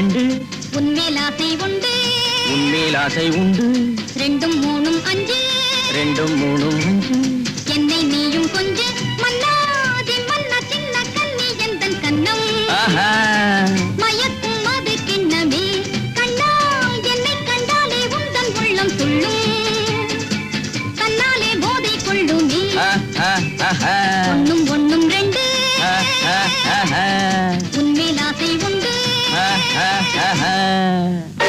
ரெண்டு உன்மேல் ஆசை உண்டு. உன்மேல் ஆசை உண்டு. ரெண்டும் மூணும் அஞ்சு. ரெண்டும் மூணும் அஞ்சு. என்னை நீயும் கொஞ்சம் ஒன்னும் uh,